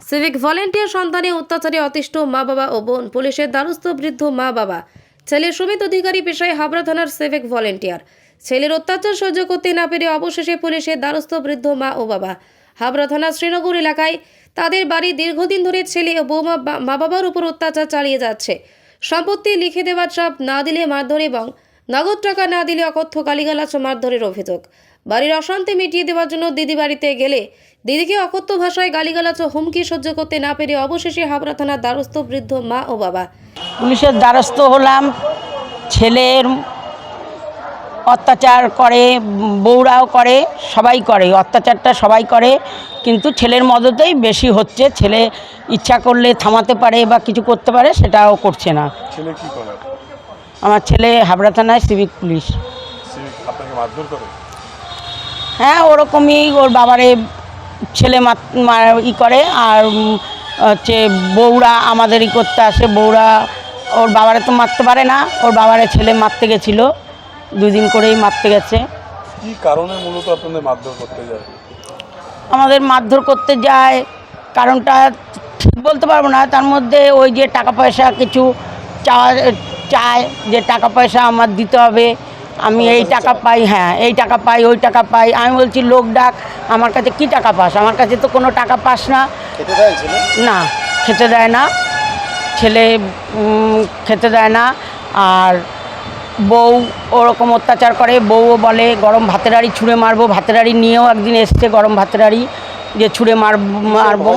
Civic volunteer সন্তানে অত্যাচারে অতিষ্ঠ মা বাবা ও বোন, পুলিশের দ্বারস্থ বৃদ্ধ মা বাবা। ছেলে সুমিত অধিকারী পেশায় হাবড়া থানার সিভিক ভলেন্টিয়ার ছেলের অত্যাচার সহ্য করতে না পেরে অবশেষে পুলিশের দ্বারস্থ বৃদ্ধ মা ও বাবা। হাবড়া থানার শ্রীনগর এলাকায় তাদের বাড়ি দীর্ঘদিন ধরে ছেলে ও বৌমা মা বাবার উপর অত্যাচার চালিয়ে যাচ্ছে। সম্পত্তি লিখে দেওয়ার চাপ না দিলে মারধর এবং নগদ টাকা না দিলে অকথ্য গালিগালাজ ও মারধরের অভিযোগ। বাড়ির অশান্তি মিটিয়ে দেওয়ার জন্য দিদি বাড়িতে গেলে। দিদিকে অকথ্য ভাষায় গালিগালাজ ও হুমকি সহ্য করতে না পেরে অবশেষে হাবড়া থানার দ্বারস্থ বৃদ্ধ মা ও বাবা। পুলিশের দ্বারস্থ হলাম। ছেলের অত্যাচার করে বউরাও করে সবাই করে অত্যাচারটা সবাই করে। কিন্তু ছেলের মদতেই বেশি হচ্ছে। ছেলে ইচ্ছা করলে থামাতে পারে বা কিছু করতে পারে সেটাও করছে না। ছেলে কি করে? আমার ছেলে হাবড়া থানায় সিভিক পুলিশ। আপনাকে মারধর করে? হ্যাঁ ওরকমই ওর বাবারে ছেলে ই করে আর হচ্ছে বউরা আমাদের ই করতে আসে। বউরা ওর বাবারে তো মারতে পারে না ওর বাবারে ছেলে মারতে গেছিল দুদিন করেই মারতে গেছে। কি কারণে মূলত আপনাদের মারধর করতে যায়? আমাদের মারধর করতে যায় কারণটা ঠিক বলতে পারব না তার মধ্যে ওই যে টাকা পয়সা কিছু চাওয়া চায় যে টাকা পয়সা আমার দিতে হবে আমি এই টাকা পাই হ্যাঁ এই টাকা পাই ওই টাকা পাই। আমি বলছি লোক ডাক আমার কাছে কি টাকা পাস? আমার কাছে তো কোনো টাকা পাস না। খেতে দেয় ছেলে? না খেতে দেয় না। ছেলে খেতে দেয় না। আর বউ ওরকম অত্যাচার করে। বউও বলে গরম ভাতের হাঁড়ি ছুঁড়ে মারবো ভাতের হাঁড়ি নিয়েও একদিন এসছে গরম ভাতের হাঁড়ি যে ছুঁড়ে মার মারবো।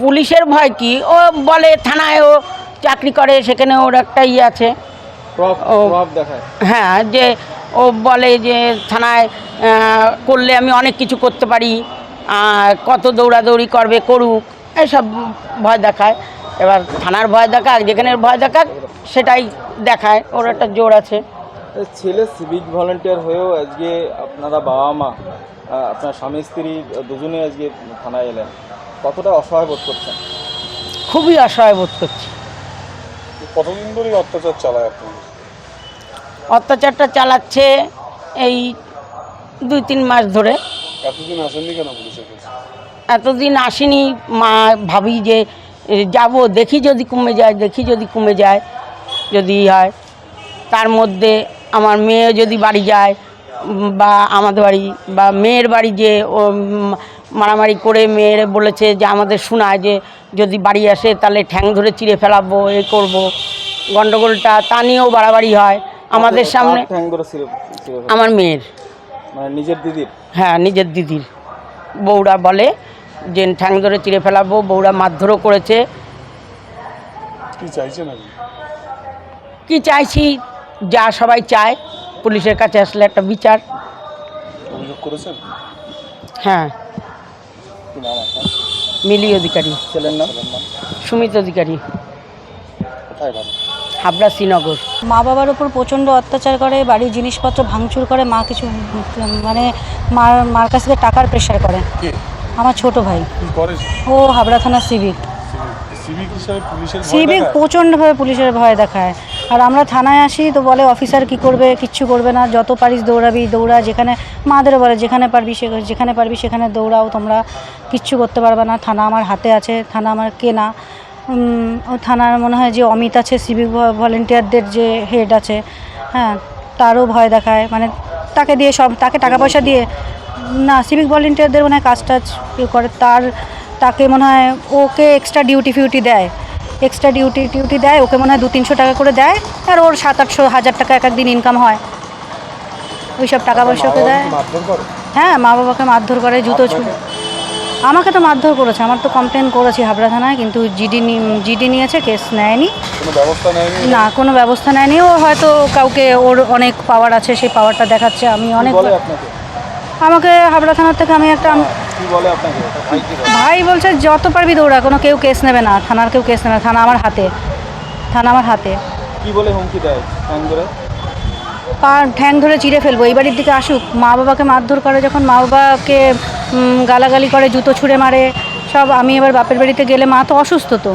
পুলিশের ভয় কি? ও বলে থানায় ও চাকরি করে সেখানে ওর একটা ইয়ে আছে। ও। দেখায়। হ্যাঁ যে ও বলে যে থানায় করলে আমি অনেক কিছু করতে পারি আর কত দৌড়াদৌড়ি করবে করুক এসব ভয় দেখায়। এবার থানার ভয় দেখাক যেখানে ভয় দেখাক সেটাই দেখায় ওর একটা জোর আছে। ছেলে সিভিক ভলেন্টিয়ার হয়েও আজকে আপনারা বাবা মা আপনার স্বামী স্ত্রী দুজনে আজকে থানায় এলেন। কতটা অসহায় বোধ করছেন? খুবই অসহায় বোধ করছি। কতদিন ধরে অত্যাচার চালায় আপনার অত্যাচারটা চালাচ্ছে এই দুই তিন মাস ধরে। এতদিন আসেননি কেন পুলিশের কাছে এতদিন আসেনি মা ভাবি যে যাব দেখি যদি কমে যায় দেখি যদি কমে যায় যদি হয়। তার মধ্যে আমার মেয়ে যদি বাড়ি যায় বা আমাদের বাড়ি বা মেয়ের বাড়ি যে মারামারি করে মেয়ের বলেছে যে আমাদের শোনায় যে যদি বাড়ি আসে তাহলে ঠ্যাং ধরে চিড়ে ফেলাবো এ করব। গণ্ডগোলটা তা নিয়েও বাড়াবাড়ি হয়। আমাদের সামনে আমার মেয়ের। মানে নিজের দিদির? হ্যাঁ নিজের দিদির। বউরা বলে যে ঠ্যাং ধরে চিড়ে ফেলাবো বউরা মারধরও করেছে। কি চাইছেন কি চাইছি যা সবাই চায়। পুলিশের কাছে আসলে একটা বিচার। অভিযোগ করেছেন? হ্যাঁ। মিলি অধিকারী। ছেলের নাম? সুমিত অধিকারী। হাবড়া শ্রীনগর। মা বাবার ওপর প্রচণ্ড অত্যাচার করে বাড়ির জিনিসপত্র ভাঙচুর করে মা কিছু মানে মার মার কাছ থেকে টাকার প্রেশার করে। আমার ছোট ভাই। ও হাবড়া থানা সিভিক। সিভিক? প্রচণ্ডভাবে পুলিশের ভয় দেখায়। আর আমরা থানায় আসি তো বলে, অফিসার কি করবে? কিচ্ছু করবে না। যত পারিস দৌড়াবি, দৌড়া। যেখানে মাদেরও বলে, যেখানে পারবি, সে, যেখানে পারবি, সেখানে দৌড়াও। তোমরা কিচ্ছু করতে পারবে না। থানা আমার হাতে আছে। থানা আমার কেনা ও থানার মনে হয় যে অমিত আছে, সিভিক ভলেন্টিয়ারদের যে হেড আছে। হ্যাঁ তারও ভয় দেখায়। মানে তাকে দিয়ে সব, তাকে টাকা পয়সা দিয়ে না, সিভিক ভলেন্টিয়ারদের মনে হয় কাজ টাজ কেউ করে। তার, তাকে মনে হয় ওকে এক্সট্রা ডিউটি ফিউটি দেয়। এক্সট্রা ডিউটি টিউটি দেয় ওকে মনে হয় দু তিনশো টাকা করে দেয় আর ওর সাত আটশো হাজার টাকা এক একদিন ইনকাম হয়। ওই সব টাকা পয়সা ওকে দেয়। হ্যাঁ মা বাবাকে মারধর করে জুতো ছুঁ আমাকে তো মারধর করেছে আমার তো কমপ্লেন করেছি হাবড়া থানায় কিন্তু জিডি জিডি নিয়েছে কেস নেয়নি। কোনো ব্যবস্থা নেয়নি? না কোনো ব্যবস্থা নেয়নি। ও হয়তো কাউকে ওর অনেক পাওয়ার আছে সেই পাওয়ারটা দেখাচ্ছে আমি অনেক আমাকে হাবড়া থানার থেকে আমি একটা কি বলে আপনাকে? ভাই বলছে যত পারবি দৌড়া কোনো কেউ কেস নেবে না থানার কেউ কেস নেবে না থানা আমার হাতে থানা আমার হাতে। কি বলে হুমকি দেয় ঠ্যাং ধরে? পা ঠ্যাং ধরে চিড়ে ফেলব এই বাড়ির দিকে আসুক। মা বাবাকে মারধর করে যখন মা বাবাকে গালাগালি করে জুতো ছুঁড়ে মারে সব আমি এবার বাপের বাড়িতে গেলে মা তো অসুস্থ তো।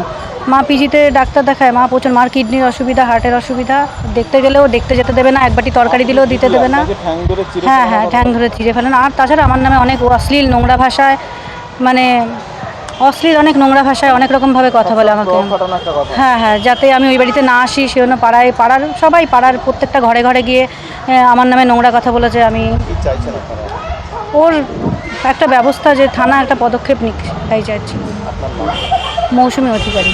মা পিজিতে ডাক্তার দেখায় মা প্রচুর মার কিডনির অসুবিধা হার্টের অসুবিধা দেখতে গেলেও দেখতে যেতে দেবে না একবারটি তরকারি দিলেও দিতে দেবে না। হ্যাঁ হ্যাঁ ঠ্যাং ধরে চিড়ে ফেলেন। আর তাছাড়া আমার নামে অনেক অশ্লীল নোংরা ভাষায় মানে অশ্লীল অনেক নোংরা ভাষায় অনেক রকমভাবে কথা বলে আমাকে। কথা। হ্যাঁ হ্যাঁ যাতে আমি ওই বাড়িতে না আসি সেজন্য পাড়ায় পাড়ার সবাই পাড়ার প্রত্যেকটা ঘরে ঘরে গিয়ে আমার নামে নোংরা কথা বলেছে আমি ওর একটা ব্যবস্থা যে থানা একটা পদক্ষেপ নিক তাই চাইছি। মৌসুমি অধিকারী।